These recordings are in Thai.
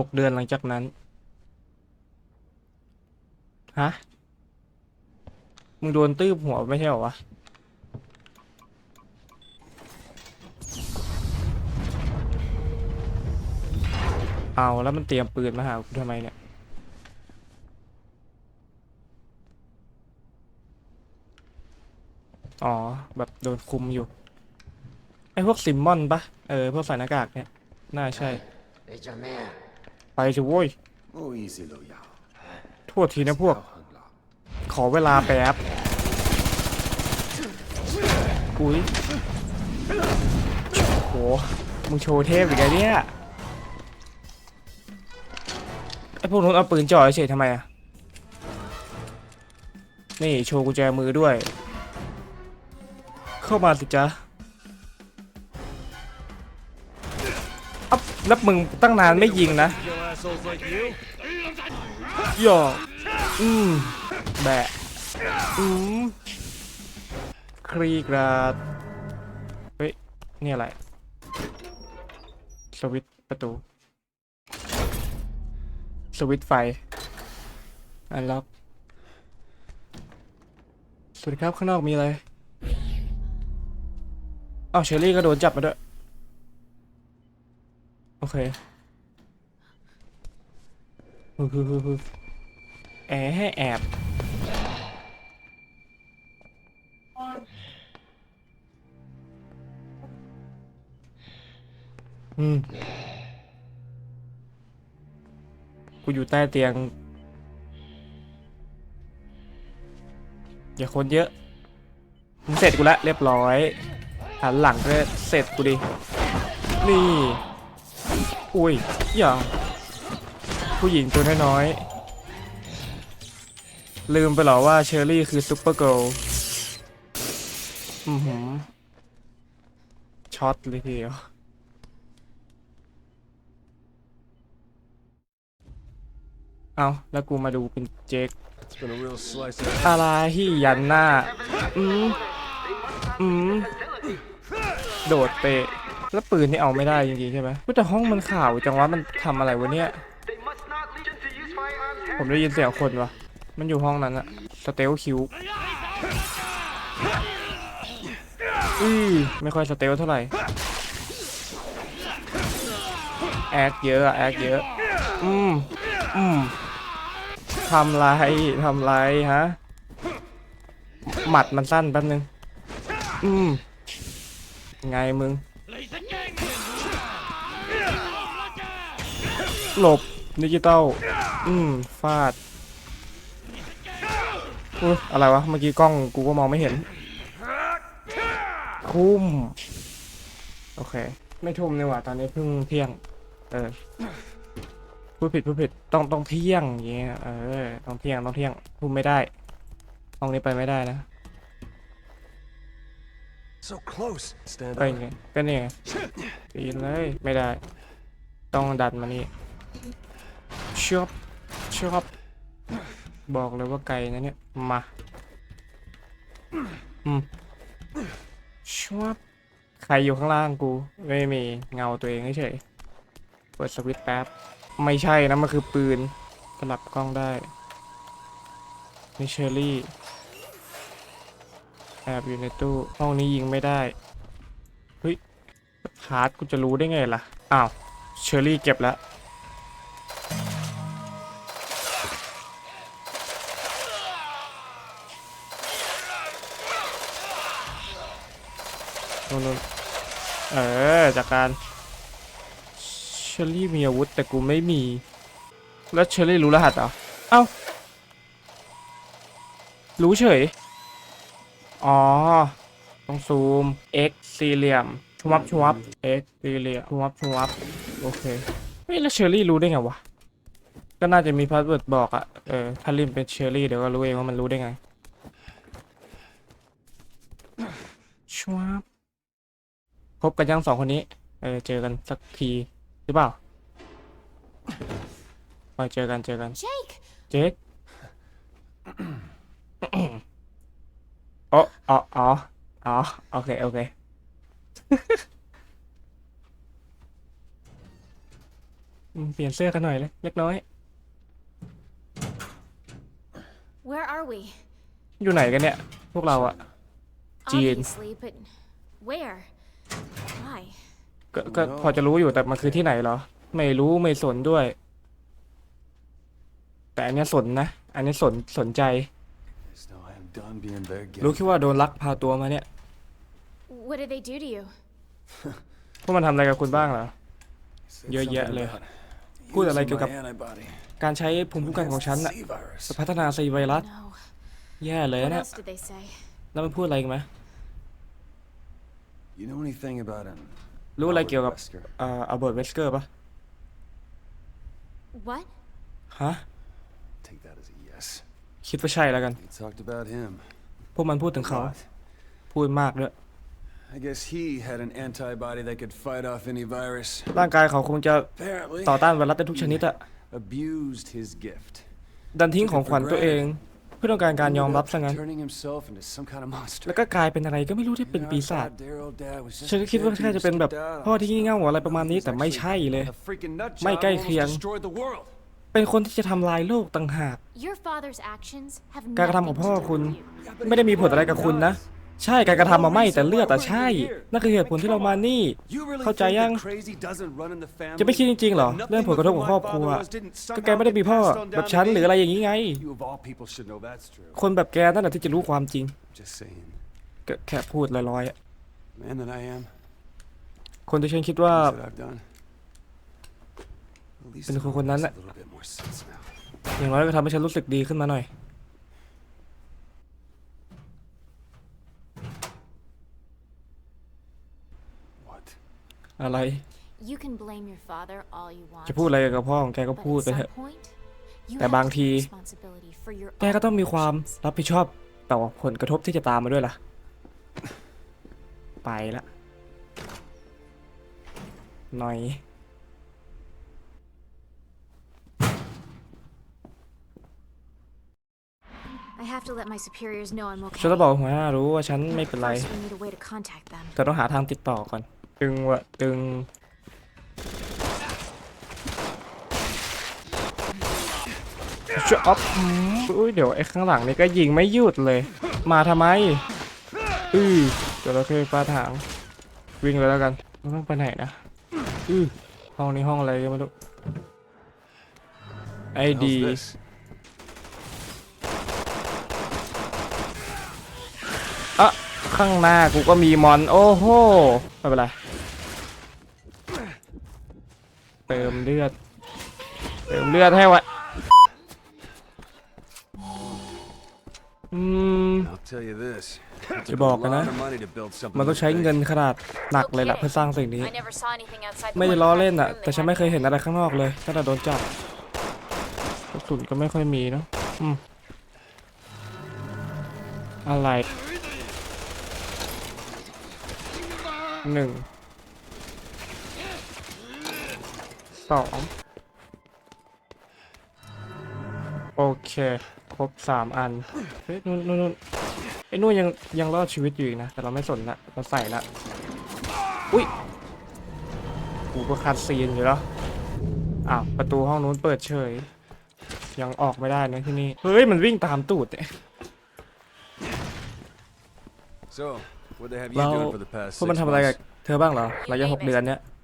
หกเดือนหลังจากนั้น ฮะ มึงโดนตื้อหัวไม่ใช่หรอวะ เอาแล้วมันเตรียมปืนมาหากูทำไมเนี่ย อ๋อ แบบโดนคุมอยู่ ไอ้พวกซิมมอนปะเออ พวกใส่หน้ากากเนี่ย น่าใช่ It's a man. ไปสิโว้ยโทษทีนะพวก ขอเวลาแป๊บอุ้ยโหมึงโชว์เทพอีกแลเนี่ยไอพวกนู้นเอาปืนจ่อยเฉยทำไมอะนี่โชว์กุญแจมือด้วย เข้ามาสิจ๊ะ อัพแล้วมึงตั้งนานไม่ยิงนะย่ออืมแบะอืมครีกราดเฮ้ย นี่อะไร สวิตประตู สวิตไฟ อันล็อก สวัสดีครับ ข้างนอกมีอะไรอ้าวเชอรี่ก็โดนจับมาด้วย โอเคฮึฮึฮึฮึแอบให้แอบอืมกูอยู่ใต้เตียง อย่าคนเยอะมึงเสร็จกูละเรียบร้อยหันหลังก็เสร็จกูดิ นี่ อุ้ยอย่าผู้หญิงตัวน้อยๆลืมไปหรอว่าเชอรี่คือซุปเปอร์เกิร์ลอือหือช็อตเลยทีเดียวเอาแล้วกูมาดูเป็นเจค It's been a real slice of อะไรที่ยันหน้า อืมอืมโดดเตะ แล้วปืนนี่เอาไม่ได้จริงๆใช่ไหมแต่ห้องมันข่าวจังวะมันทำอะไรวะเนี่ย ผมได้ยินเสียงคนวะมันอยู่ห้องนั้นอะสเตลคิวอือไม่ค่อยสเตลเท่าไหร่ แอคเยอะอะแอคเยอะ อืม อืมทำไรทำไรฮะ หมัดมันสั้นแป๊บนึง อืม ไงมึง หลบดิจิตอลอืมฟาดอุ๊ยอะไรวะ เมื่อกี้กล้องกูก็มองไม่เห็น คุ้ม โอเค ไม่ทุ่มนี่หว่าตอนนี้เพิ่งเที่ยง เออพูดผิดพูดผิดต้องต้องเที่ยงอย่างเงี้ยเออต้องเที่ยงต้องเที่ยงทุ่มไม่ได้ห้องนี้ไปไม่ได้นะ so close. Stand ไป up. ไงก็เนี่ยไงปีนเลยไม่ได้ ต้องดันมานี่ ชอบชอบบอกเลยว่าไกลนะเนี่ย มาอืมชอบใครอยู่ข้างล่างกู ไม่มีเงาตัวเองเฉยเปิดสวิตช์แป๊บ ไม่ใช่นะ มันคือปืนสลับกล้องได้นี่เชอรี่แอบอยู่ในตู้ ห้องนี้ยิงไม่ได้ เฮ้ยฮาร์ดกูจะรู้ได้ไงล่ะ อ้าว เชอรี่เก็บแล้ว นู่นเออจากการเชอรี่มีอาวุธแต่กูไม่มี แล้วเชอรี่รู้รหัสเหรอ เอ้า รู้เฉย อ๋อ ต้องซูม x สี่เหลี่ยมชวับชวับ x สี่เหลี่ยมชวับชวับ โอเคเฮ้ยแล้วเชอรี่รู้ได้ไงวะ ก็น่าจะมีพาสเวิร์ดบอกอะเออ ถ้าลิมเป็นเชอรี่เดี๋ยวก็รู้เองว่ามันรู้ได้ไงชวับ พบกันยังสองคนนี้ เออ เจอกันสักทีหรือเปล่าไปเจอกันเจอกัน Jake! เจ๊กอ๋ออ๋ออ๋ออ๋อโอเค โอเคมอืมเปลี่ยนเสื้อกันหน่อยเลยเล็กน้อย Where are we? อยู่ไหนกันเนี่ย พวกเราอะ Jean. Obviously, but where? Why? ก็ก็พอจะรู้อยู่แต่มันคือที่ไหนเหรอ ไม่รู้ไม่สนด้วย แต่อันเนี้ยสนนะ อันนี้สนสนใจ There's no I'm done being there. Get รู้แค่ว่าโดนลักพาตัวมาเนี่ย What did they do to you? พวกมันทำอะไรกับคุณบ้างเหรอ Said Yeah, yeah, something le- about พูดอะไร using เกี่ยวกับ my antibody การใช้ภูมิคุ้มกันของฉัน against น่ะ the C virus. จะพัฒนาซีไวรัส No. แย่เลย What นะ else did they say? แล้วมันพูดอะไรอีกไหม You know anything about him? รู้อะไรเกี่ยวกับ Wesker? เอ่ออัลเบิร์ตเวสเกอร์ปะ What? ฮะ Take that as a yes. คิดว่าใช่แล้วกัน You talked about him. พวกมันพูดถึงเขา What? พูดมากด้วย I guess he had an antibody that could fight off any virus. ร่างกายเขาคงจะ Apparently, ต่อต้านไวรัสได้ทุกชนิดอะ abused his gift. ดันทิ้งของขวัญตัวเอง เพื่อต้องการการยอมรับซะงั้น Turning himself into some kind of monster. แล้วก็กลายเป็นอะไรก็ไม่รู้ที่เป็น You know, ปี I ศาจ thought dear old dad was just ฉันก็คิดว่า dead แค่จะเป็นแบบ stepped out. พ่อที่งี่เง่าอะไรประมาณนี้แต่ไม่ใช่เลย A freaking nut job ไม่ใกล้ who เคียง almost destroyed the world. เป็นคนที่จะทำลายโลกต่างหาก Your father's actions have การกระทำของ nothing พ่อ to do คุณ with you. ไม่ได้มีผลอะไรกับคุณนะ ใช่การกระทำมาไม่แต่เลือดแต่ใช่ นั่นคือเหตุผลที่เรามานี่ You really เข้าใจ think ยัง that crazy doesn't run in the family? จะไม่คิดจริงๆเหรอ That เรื่องผลกระทบของครอบครัว nothing but who my father was didn't ก็แก somehow ไม่ได้มีพ่อ get passed on แบบ down ฉัน to หรือ me? อะไรอย่างนี้ไง You of all people should know that's true. คนแบบแกนั่นแหละที่จะรู้ความจริง Just saying. ก็แค่พูดลอยๆอะ Man that I am. คนที่ฉันคิดว่า things that I've done. At least เป็น it คน all คนนั้น makes น่ะ a little bit more sense now. อย่างน้อยก็ทำให้ฉันรู้สึกดีขึ้นมาหน่อย What? อะไร You can blame your father all you want. จะพูดอะไรกับพ่อของแกก็ but พูด at ไปเถอะ some point, you แต่ have บาง to ที take responsibility for your แกก็ต้องมีความ own actions. รับผิดชอบต่อผลกระทบที่จะตามมาด้วยล่ะ ไปละหน่อย I have to let my superiors know I'm okay. ฉันต้องบอกหัวหน้ารู้ว่าฉันไม่เป็นไร First, we need a way to contact them. แต่ต้องหาทางติดต่อก่อน ตึงวะตึงจะออฟอืมอุ้ยเดี๋ยวไอ้ข้างหลังนี่ก็ยิงไม่หยุดเลย มาทำไม อือจระเข้ฟาดหาง วิ่งเลยแล้วกันไม่ต้องไปไหนนะ อือห้องนี้ห้องอะไรก็ไม่รู้ไอ How's ดี this? อะข้างหน้ากูก็มีมอน โอ้โห ไม่เป็นไร เติมเลือด เติมเลือดให้ไวะอืม I'll tell you this. It จะ took บอก a กันนะ lot of money to build something มันต้อง this ใช้ big. เงินขนาดหนักเลยล่ะเพื่อสร้างสิ่งนี้ I never saw anything outside the ไม่ได้ one ล้อ private เล่นอะ room they แต่ฉัน had ไม่เคย in เห็นอะไรข้างนอกเลยตั้งแต่โดนจับกระสุนก็ไม่ค่อยมีเนาะอืมอะไรหนึ่ง สองโอเค ครบสามอัน เฮ้ยนู่นนู่นนู่นไอ้นู่นยังยังรอดชีวิตอยู่อีกนะ แต่เราไม่สนละเราใส่ละ อุ้ยกูก็คัดซีนอยู่แล้ว อ้าว ประตูห้องนู้นเปิดเฉย ยังออกไม่ได้นะที่นี่ เฮ้ย มันวิ่งตามตูดเนี่ย So, what they have you เรา doing for the past พวกมัน six ทำอะไรกับ months? เธอบ้างเหรอระยะหกเดือนเนี้ย They were trying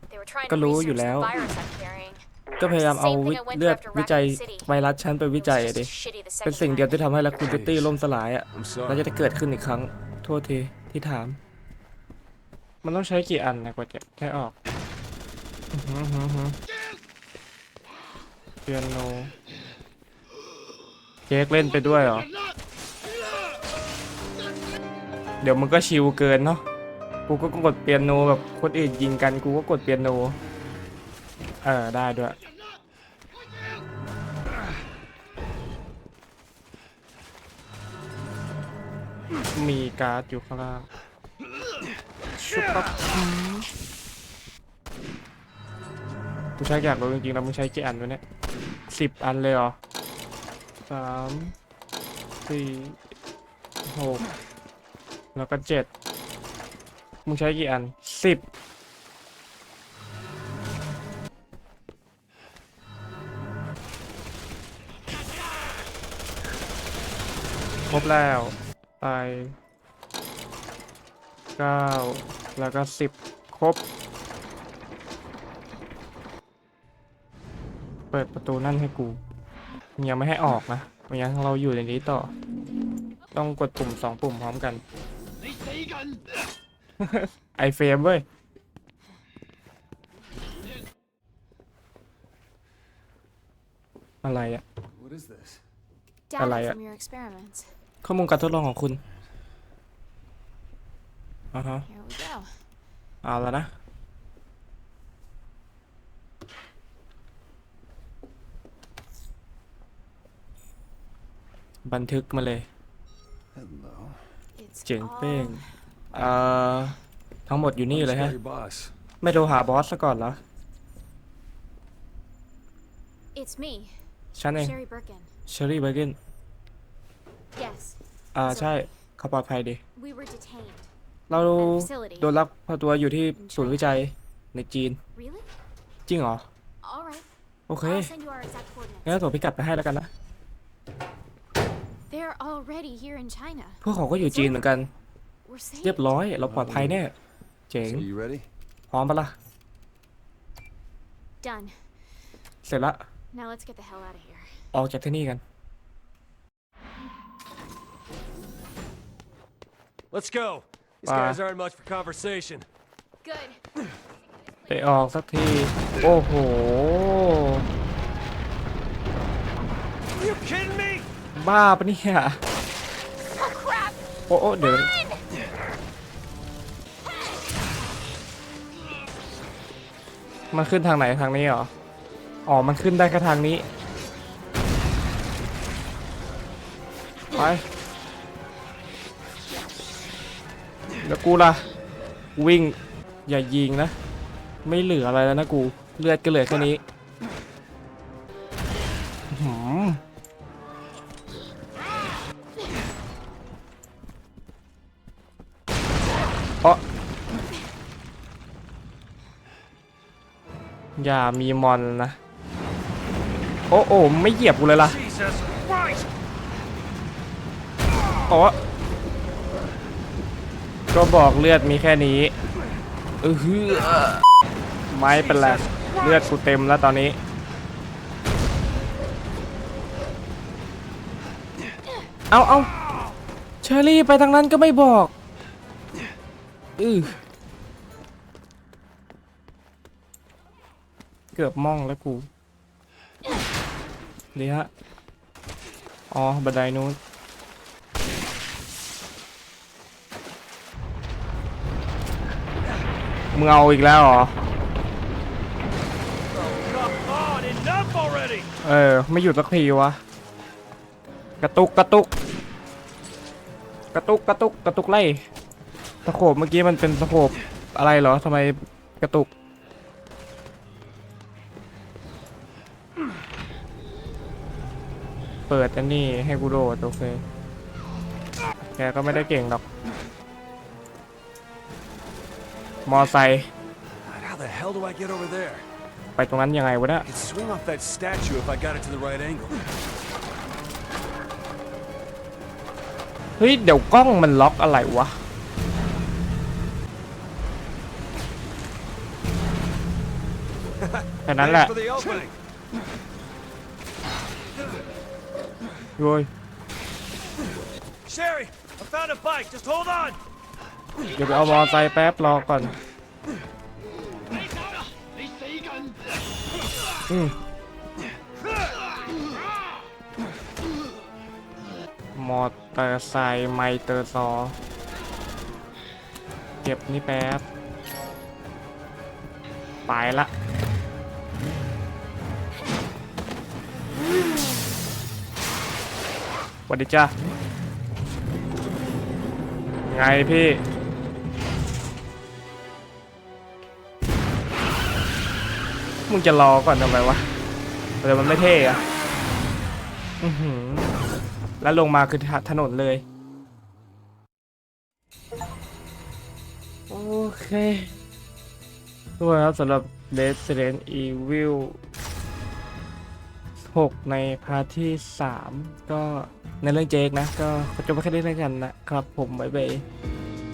ก็ to รู้ research อยู่แล้ว the virus I'm carrying. ก็พยายามเอาวิเลือดวิจัยไวรัสฉันไปวิจัย It อะ was ดิ just shitty the เป็น second สิ่งเดียว time. ที่ทำให้ลักคูติตี้ล่มสลายอะ I'm แล้วจะ sorry. ได้เกิดขึ้นอีกครั้ง โทษทีที่ถาม มันต้องใช้กี่อันนะกว่าจะได้ออกอื้อหือหือหือเปียโนเค้กเล่นไปด้วยเหรอ เดี๋ยวมึงก็ชิวเกินเนาะ กูก็กดเปียโนแบบคนอื่นยิงกันกูก็กดเปียโน เออได้ด้วย มีการ์ดอยู่ข้างล่างชุบปั๊บมกูใช้อยากรู้จริงๆแล้วมึงใช้กี่อันวะเนี่ยสิบอันเลยเหรอสามสี่หกแล้วก็เจ็ด มึงใช้กี่อันสิบครบแล้ว ตายเก้าแล้วก็สิบครบ เปิดประตูนั่นให้กูยังไม่ให้ออกนะมันยังเราอยู่ในนี้ต่อ ต้องกดปุ่มสองปุ่มพร้อมกัน ไอเฟรมเว้ย อะไรอะ What is this? Data Alaya. from your experiments. ข้อมูลการทดลองของคุณอ่าฮะ Here we go. เอาแล้วนะ บันทึกมาเลย Hello. It's เจ๋งเป้ง all เอ่อทั้งหมดอยู่นี่เลย Just ฮะ got your boss. ไม่โทรหาบอสซะก่อนเหรอ It's me, ฉันเอง Sherry Birkin. เชอรี่เบเกน Yes, อ่าใช่เขาปลอดภัยดี we were detained. เรา At a facility. โดนลักพาตัวอยู่ที่ศูนย์วิจัยในจีน Really? จริงเหรอ All right. โอเค I'll send you our exact งั้น coordinates. ส่งพิกัดไปให้แล้วกันนะ They're already here in China. พวกเขาก็อยู่จีนเหมือนกัน We're safe. เรียบร้อย เราปลอดภัยแน่ เจ๋ง So you ready? พร้อมปะล่ะ Done. เสร็จละ Now let's get the hell out of here. ออกจากที่นี่กัน Let's go. These Bye. guys aren't much for conversation. Good. ไปออกสักที โอ้โห Are you kidding me? บ้าปะเนี่ย Oh crap! โอ้โอ้เดี๋ยว มันขึ้นทางไหนทางนี้เหรอ อ๋อ มันขึ้นได้แค่ทางนี้ ไป แล้วกูล่ะ วิ่ง อย่ายิงนะ ไม่เหลืออะไรแล้วนะกู เลือดก็เหลือแค่นี้ อย่ามีมอนนะ โอ้โอ้ไม่เหยียบกูเลยล่ะ Jesus Christ! อ๋อก็บอกเลือดมีแค่นี้เออฮือไม่เป็นไรเลือดกูเต็มแล้วตอนนี้ เอาเอาเชอรี่ไปทางนั้นก็ไม่บอกอือ เกือบม่องแล้วกูเดีฮะอ๋อ บันไดนู้นมึงเอาอีกแล้วเหรอ เออ ไม่หยุดสักทีวะ กระตุกกระตุก กระตุกกระตุกกระตุกไล่ตะโขบเมื่อกี้มันเป็นตะโขบอะไรเหรอทำไมกระตุก เปิดอันนี้ให้กูโดดโอเค แกก็ไม่ได้เก่งหรอก มอไซค์ God, how the hell do I get over there? ไปตรงนั้นยังไงวะเนี่ย I could swing off that statue if I got it to the right angle. เฮ้ย เดี๋ยวกล้องมันล็อกอะไรวะ แค่นั้นแหละ Thanks for the opening. โว้ย Sherry, I found a bike. Just hold on. เดี๋ยวไปเอามอไซค์แป๊บรอก่อน อืมมอเตอร์ไซค์ไมเตอร์ซอ เก็บนี่แป๊บ ไปละ สวัสดีจ้าไงพี่ มึงจะรอก่อนทำไมวะเดี๋ยวมันไม่เท่อะอือหือ แล้วลงมาคือถนนเลย โอเคด้วยครับสำหรับ Resident Evil 6 ในพาร์ทที่ 3 ก็ในเรื่องเจคนะ ก็จบไปแค่นี้แล้วกันนะครับ ผมบ๊ายบาย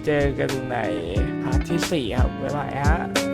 เจอกันในพาร์ทที่ 4 ครับบ๊ายบายฮะ